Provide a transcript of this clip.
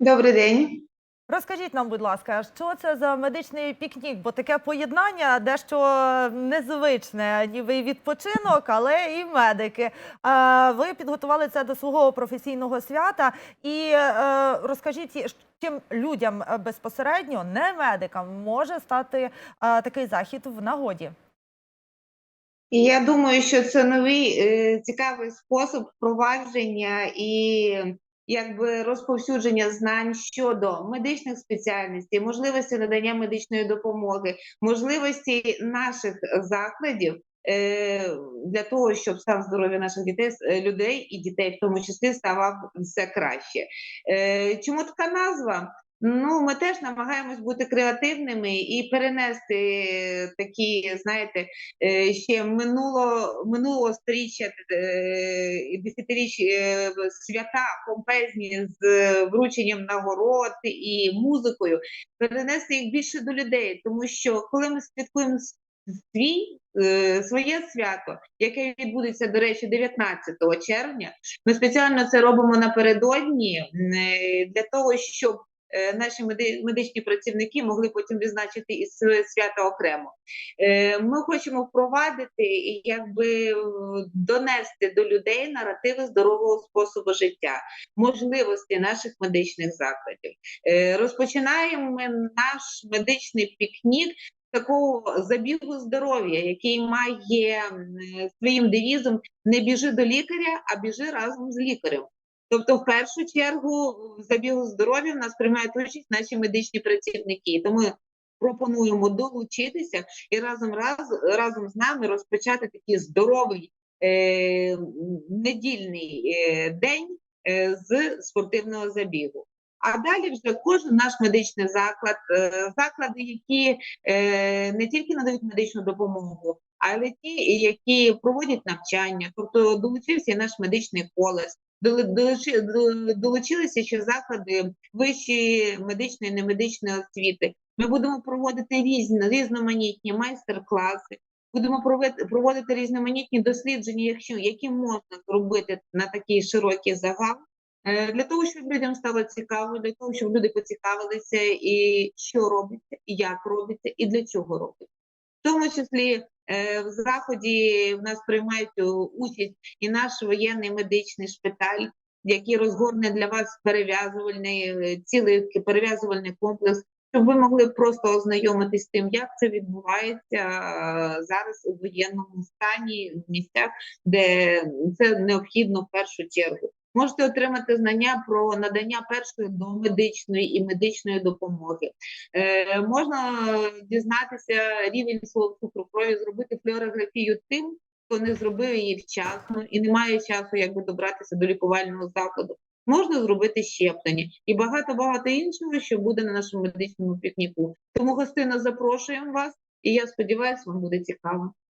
Добрий день. Розкажіть нам, будь ласка, що це за медичний пікнік? Бо таке поєднання дещо незвичне, ніби і відпочинок, але і медики. Ви підготували це до свого професійного свята. І е, розкажіть, чим людям безпосередньо, не медикам, може стати е, такий захід в нагоді? І я думаю, що це новий е, цікавий спосіб впровадження і якби розповсюдження знань щодо медичних спеціальностей, можливості надання медичної допомоги, можливості наших закладів е, для того, щоб стан здоров'я наших дітей е, людей і дітей, в тому числі, ставав все краще. Е, Чому така назва? Ну, ми теж намагаємось бути креативними і перенести такі, знаєте, е, ще минуло минулого сторіччя е, десятиріч е, свята помпезні з врученням нагород і музикою, перенести їх більше до людей, тому що коли ми святкуємо свій своє свято, яке відбудеться, до речі, 19 червня, ми спеціально це робимо напередодні для того, щоб Наші меди- медичні працівники могли потім відзначити і свято окремо. Е, Ми хочемо впровадити і якби донести до людей наративи здорового способу життя, можливості наших медичних закладів. Е, Розпочинаємо ми наш медичний пікнік такого забігу здоров'я, який має е, своїм девізом не біжи до лікаря, а біжи разом з лікарем. Тобто, в першу чергу, в забігу здоров'я в нас приймають участь наші медичні працівники. Тому пропонуємо долучитися і разом раз, разом з нами розпочати такий здоровий е, недільний е, день е, з спортивного забігу. А далі вже кожен наш медичний заклад, е, заклади, які е, не тільки надають медичну допомогу, але ті, які проводять навчання, тобто долучився і наш медичний колес, долучилися ще заклади вищої медичної і немедичної освіти. Ми будемо проводити різні різноманітні майстер-класи, будемо проводити, різноманітні дослідження, якщо які можна зробити на такий широкий загал. Е, Для того, щоб людям стало цікаво, для того, щоб люди поцікавилися, і що робиться, і як робиться, і для чого робиться. В тому числі в заході в нас приймають е, участь і наш воєнний медичний шпиталь, який розгорне для вас перев'язувальний е, цілий перев'язувальний комплекс, щоб ви могли просто ознайомитись з тим, як це відбувається е, зараз у воєнному стані в місцях, де це необхідно в першу чергу. Можете отримати знання про надання першої домедичної і медичної допомоги. Е, можна дізнатися рівень цукру крові, зробити флюорографію тим, хто не зробив її вчасно і не має часу якби добратися до лікувального закладу. Можна зробити щеплення і багато багато іншого, що буде на нашому медичному пікніку. Тому гостина запрошуємо вас, і я сподіваюся, вам буде цікаво.